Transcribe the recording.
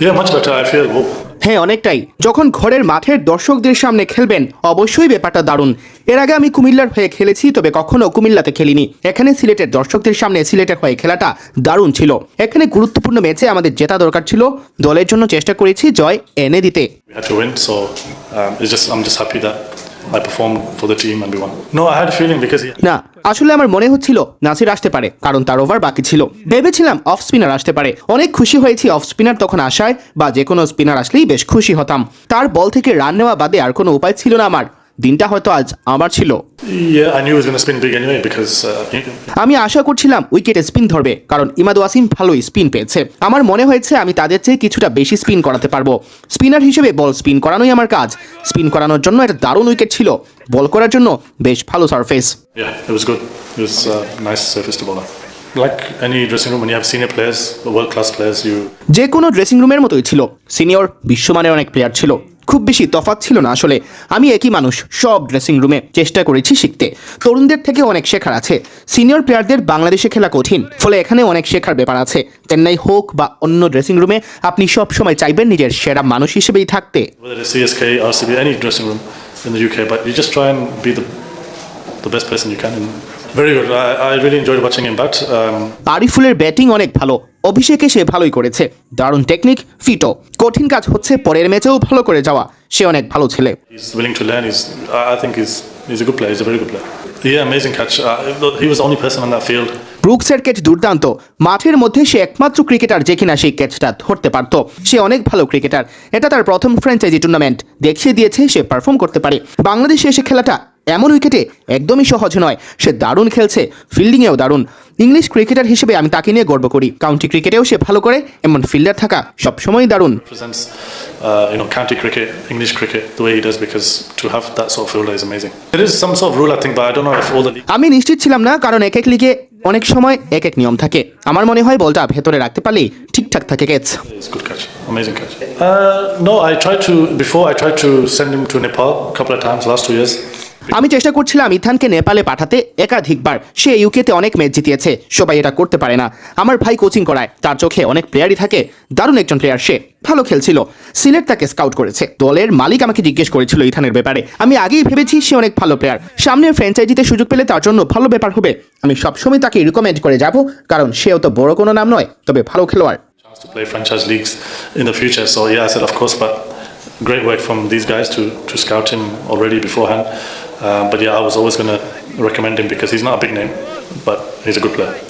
Yeah, much better. I feel. হ্যাঁ অনেকটাই। যখন ঘরের মাঠের দর্শকদের সামনে খেলবেন অবশ্যই ব্যাপারটা দারুণ। এর আগে আমি কুমিল্লার হয়ে খেলেছি তবে কখনো কুমিল্লাতে খেলিনি। এখানে সিলেটের দর্শকদের সামনে সিলেটের হয়ে খেলাটা দারুণ ছিল। এখানে গুরুত্বপূর্ণ ম্যাচে আমাদের জেতা দরকার ছিল। দলের জন্য চেষ্টা করেছি জয় এনে দিতে। I performed for the team and we won. No, I had a না আসলে আমার মনে হচ্ছিল নাসির আসতে পারে কারণ তার ওভার বাকি ছিল। ভেবেছিলাম অফ স্পিনার আসতে পারে। অনেক খুশি হয়েছি অফ স্পিনার তখন আসায় বা যে কোনো স্পিনার আসলেই বেশ খুশি হতাম। তার বল থেকে রান নেওয়া বাদে আর কোনো উপায় ছিল না আমার। দিনটা হয়তো আজ আমার ছিল। Uh, আমি আশা করছিলাম উইকেটে স্পিন ধরবে কারণ ইমাদু আসিম ভালোই স্পিন পেয়েছে। আমার মনে হয়েছে আমি তাদের চেয়ে কিছুটা বেশি স্পিন করাতে পারব। স্পিনার হিসেবে বল স্পিন করানোই আমার কাজ। স্পিন করানোর জন্য একটা দারুণ উইকেট ছিল। বল করার জন্য বেশ ভালো সারফেস uh, যে কোনো ড্রেসিং রুমের মতোই ছিল। সিনিয়র বিশ্বমানের অনেক প্লেয়ার ছিল। খুব বেশি তফাৎ ছিল না আসলে আমি একই মানুষ সব ড্রেসিং রুমে চেষ্টা করেছি শিখতে তরুণদের থেকে অনেক শেখার আছে সিনিয়র প্লেয়ারদের বাংলাদেশে খেলা কঠিন ফলে এখানে অনেক শেখার ব্যাপার আছে চেন্নাই হোক বা অন্য ড্রেসিং রুমে আপনি সব সময় চাইবেন নিজের সেরা মানুষ হিসেবেই থাকতে whether it's CSK, RCB, any dressing room in the UK, but you just try and be the the best person you can. And very good. I, I really enjoyed watching him bat. Um, আরিফুলের batting অনেক ভালো অভিষেকে সে ভালোই করেছে। দারুণ technique ফিটও। কঠিন কাজ হচ্ছে পরের ম্যাচেও ভালো করে যাওয়া। সে অনেক ভালো ছেলে। Catch. Uh. ব্রুকসের ক্যাচ দুর্দান্ত। মাঠের মধ্যে সে একমাত্র ক্রিকেটার যে কিনা সেই ক্যাচটা ধরতে পারত। সে অনেক ভালো ক্রিকেটার এটা তার প্রথম ফ্র্যাঞ্চাইজি টুর্নামেন্ট দেখিয়ে দিয়েছে সে পারফর্ম করতে পারে। বাংলাদেশে এসে খেলাটা এমন উইকেটে একদমই সহজ নয়। সে দারুণ খেলছে ফিল্ডিংয়েও দারুণ। ইংলিশ ক্রিকেটার হিসেবে আমি তাকে নিয়ে গর্ব করি। কাউন্টি ক্রিকেটেও সে ভালো করে এমন ফিল্ডার থাকা সবসময়ই দারুণ। আমি নিশ্চিত ছিলাম না কারণ এক এক লিগে অনেক সময় এক এক নিয়ম থাকে। আমার মনে হয় বলটা ভেতরে রাখতে পারলেই ঠিকঠাক থাকে ক্যাচ টু বিফোর আমি চেষ্টা করছিলাম ইথানকে নেপালে পাঠাতে একাধিকবার। সে ইউকেতে অনেক ম্যাচ জিতিয়েছে। সবাই এটা করতে পারে না। আমার ভাই কোচিং করায়। তার চোখে অনেক প্লেয়ারই থাকে। দারুণ একজন প্লেয়ার সে। ভালো খেলছিল। সিলেট তাকে স্কাউট করেছে। দলের মালিক আমাকে জিজ্ঞেস করেছিল ইথানের ব্যাপারে। আমি আগেই ভেবেছি সে অনেক ভালো প্লেয়ার সামনের ফ্র্যাঞ্চাইজিতে সুযোগ পেলে তার জন্য ভালো ব্যাপার হবে। আমি সবসময় তাকে রিকমেন্ড করে যাব কারণ সেও তো বড় কোনো নাম নয় তবে ভালো খেলোয়াড়। To play franchise leagues in the future. So yeah, I said of course, but great work from these guys to to scout him already beforehand. Um, but yeah, I was always going to recommend him because he's not a big name, but he's a good player.